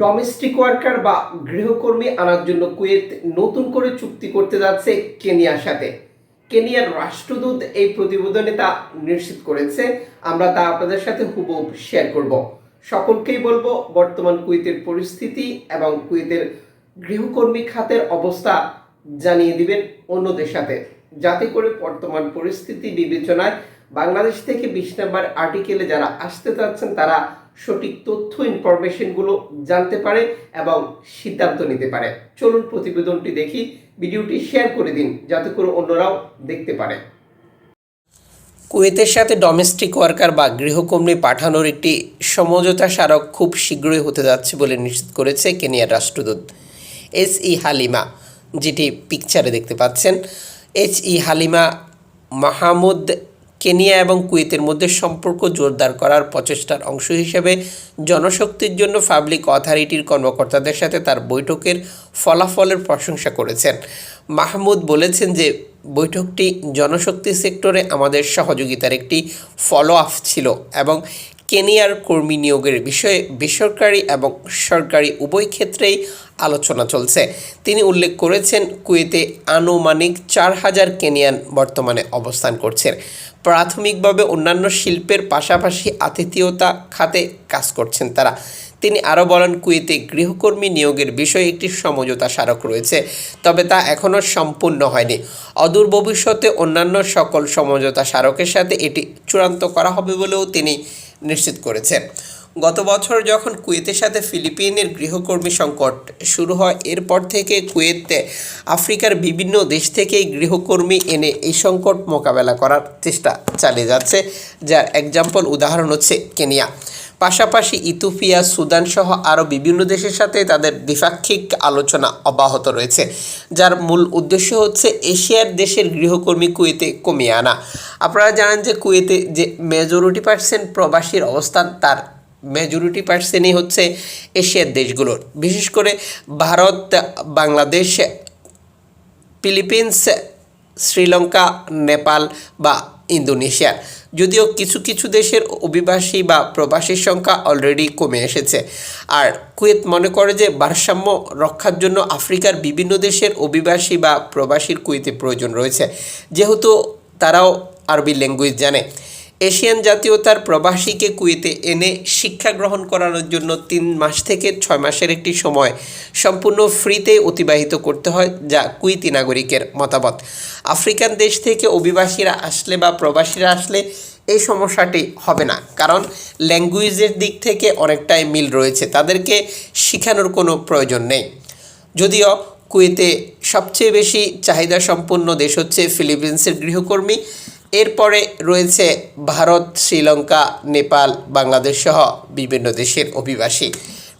Domestic worker বা গৃহকর্মী আনার জন্য কুয়েত নতুন করে চুক্তি করতে যাচ্ছে কেনিয়ার সাথে। কেনিয়ার রাষ্ট্রদূত এই প্রতিবেদনে তা নিশ্চিত করেছে। আমরা তা আপনাদের সাথে হুবহু শেয়ার করব। সকলকেই বলব, বর্তমান কুয়েতের পরিস্থিতি এবং কুয়েতের গৃহকর্মী খাতের অবস্থা জানিয়ে দিবেন অন্যদের সাথে। যাতে করে বর্তমান পরিস্থিতি বিবেচনায় বাংলাদেশ থেকে বিশ নম্বর আর্টিকেলে যারা আসতে চাচ্ছেন, তারা সঠিক তথ্য ইনফরমেশনগুলো জানতে পারে এবং সিদ্ধান্ত নিতে পারে। চলুন প্রতিবেদনটি দেখি, ভিডিওটি শেয়ার করে দিন, যাতে করে অন্যরাও দেখতে পারে। কুয়েতের সাথে ডোমেস্টিক ওয়ার্কার বা গৃহকর্মী পাঠানোর একটি সমঝোতা স্মারক খুব শীঘ্রই হতে যাচ্ছে বলে নিশ্চিত করেছে কেনিয়ার রাষ্ট্রদূত এস ই হালিমা, যেটি পিকচারে দেখতে পাচ্ছেন। H E Halima Mahmud Kenya এবং কুয়েতের মধ্যে সম্পর্ক জোরদার করার প্রচেষ্টার অংশ হিসেবে জনশক্তির জন্য পাবলিক অথরিটির কর্মকর্তাদের সাথে তার বৈঠকের ফলাফলের প্রশংসা করেছেন। মাহমুদ বলেছেন যে, বৈঠকটি জনশক্তি সেক্টরে আমাদের সহযোগিতার একটি ফলো আপ ছিল এবং কেনিয়ার কর্মী নিয়োগের বিষয়ে বেসরকারি এবং সরকারি উভয় ক্ষেত্রেই আলোচনা চলছে। তিনি উল্লেখ করেছেন, কুয়েতে আনুমানিক চার হাজার কেনিয়ান বর্তমানে অবস্থান করছেন। প্রাথমিকভাবে অন্যান্য শিল্পের পাশাপাশি আতিথেয়তা খাতে কাজ করছেন তারা। তিনি আরও বলেন, কুয়েতে গৃহকর্মী নিয়োগের বিষয়ে একটি সমঝোতা স্মারক রয়েছে, তবে তা এখনও সম্পূর্ণ হয়নি। অদূর ভবিষ্যতে অন্যান্য সকল সমঝোতা স্মারকের সাথে এটি চূড়ান্ত করা হবে বলেও তিনি নিশ্চিত করেছে। গত বছর যখন কুয়েতের সাথে ফিলিপিনের গৃহকর্মী সংকট শুরু হয়, এরপর থেকে কুয়েতে আফ্রিকার বিভিন্ন দেশ থেকে গৃহকর্মী এনে এই সংকট মোকাবেলা করার চেষ্টা চালিয়ে যাচ্ছে। যার এক্সাম্পল উদাহরণ হচ্ছে কেনিয়া। পাশাপাশি ইথিওপিয়া সুদান সহ আরও বিভিন্ন দেশের সাথে তাদের দ্বিপাক্ষিক আলোচনা অব্যাহত রয়েছে, যার মূল উদ্দেশ্য হচ্ছে এশিয়ার দেশের গৃহকর্মী কুয়েতে কমিয়ে আনা। আপনারা জানেন যে কুয়েতে যে মেজরিটি পার্সেন্ট প্রবাসীর অবস্থান, তার মেজরিটি পার্সেন্টই হচ্ছে এশিয়ার দেশগুলোর। বিশেষ করে ভারত, বাংলাদেশ, ফিলিপিন্স, শ্রীলঙ্কা, নেপাল বা ইন্দোনেশিয়া। যদিও কিছু কিছু দেশের অভিবাসী বা প্রবাসীর সংখ্যা অলরেডি কমে এসেছে। আর কুয়েত মনে করে যে ভারসাম্য রক্ষার জন্য আফ্রিকার বিভিন্ন দেশের অভিবাসী বা প্রবাসীর কুয়েতে প্রয়োজন রয়েছে। যেহেতু তারাও আরবি ল্যাঙ্গুয়েজ জানে। এশিয়ান জাতীয়তার প্রবাসীকে কুয়েতে এনে শিক্ষা গ্রহণ করানোর জন্য তিন মাস থেকে ছয় মাসের একটি সময় সম্পূর্ণ ফ্রিতে অতিবাহিত করতে হয়, যা কুইতি নাগরিকের মতামত। আফ্রিকান দেশ থেকে অভিবাসীরা আসলে বা প্রবাসীরা আসলে এই সমস্যাটি হবে না, কারণ ল্যাঙ্গুয়েজের দিক থেকে অনেকটাই মিল রয়েছে, তাদেরকে শেখানোর কোনো প্রয়োজন নেই। যদিও কুয়েতে সবচেয়ে বেশি চাহিদা সম্পন্ন দেশ হচ্ছে ফিলিপিন্সের গৃহকর্মী এরপরে রয়েছে ভারত, শ্রীলঙ্কা, নেপাল, বাংলাদেশ সহ বিভিন্ন দেশের অভিবাসী।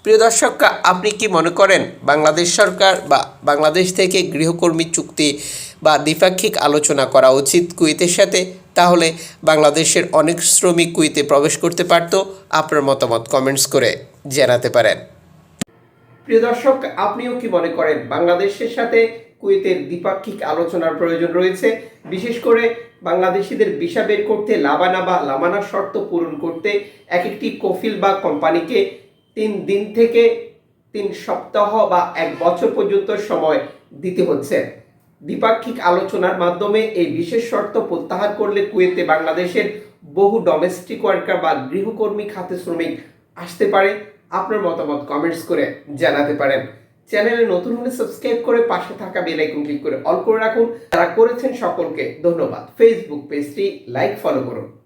প্রিয় দর্শক, আপনি কি মনে করেন বাংলাদেশ সরকার বা বাংলাদেশ থেকে গৃহকর্মী চুক্তি বা দ্বিপাক্ষিক আলোচনা করা উচিত কুয়েতের সাথে? তাহলে বাংলাদেশের অনেক শ্রমিক কুয়েতে প্রবেশ করতে পারতো। আপনার মতামত কমেন্টস করে জানাতে পারেন। প্রিয় দর্শক, আপনিও কি মনে করেন বাংলাদেশের সাথে কুয়েতের দ্বিপাক্ষিক আলোচনার প্রয়োজন রয়েছে? বিশেষ করে বাংলাদেশিদের ভিসা বের করতে লাবানা বা লামানা শর্ত পূরণ করতে এক একটি কফিল বা কোম্পানিকে তিন দিন থেকে তিন সপ্তাহ বা এক বছর পর্যন্ত সময় দিতে হচ্ছে। দ্বিপাক্ষিক আলোচনার মাধ্যমে এই বিশেষ শর্ত প্রত্যাহার করলে কুয়েতে বাংলাদেশের বহু ডোমেস্টিক ওয়ার্কার বা গৃহকর্মী খাতে শ্রমিক আসতে পারে। আপনার মতামত কমেন্টস করে জানাতে পারেন। চ্যানেলে নতুন হলে সাবস্ক্রাইব করে পাশে থাকা বেল আইকন ক্লিক করে অল করে রাখুন। যারা করেছেন সকলকে ধন্যবাদ। ফেসবুক পেজটি লাইক ফলো করুন।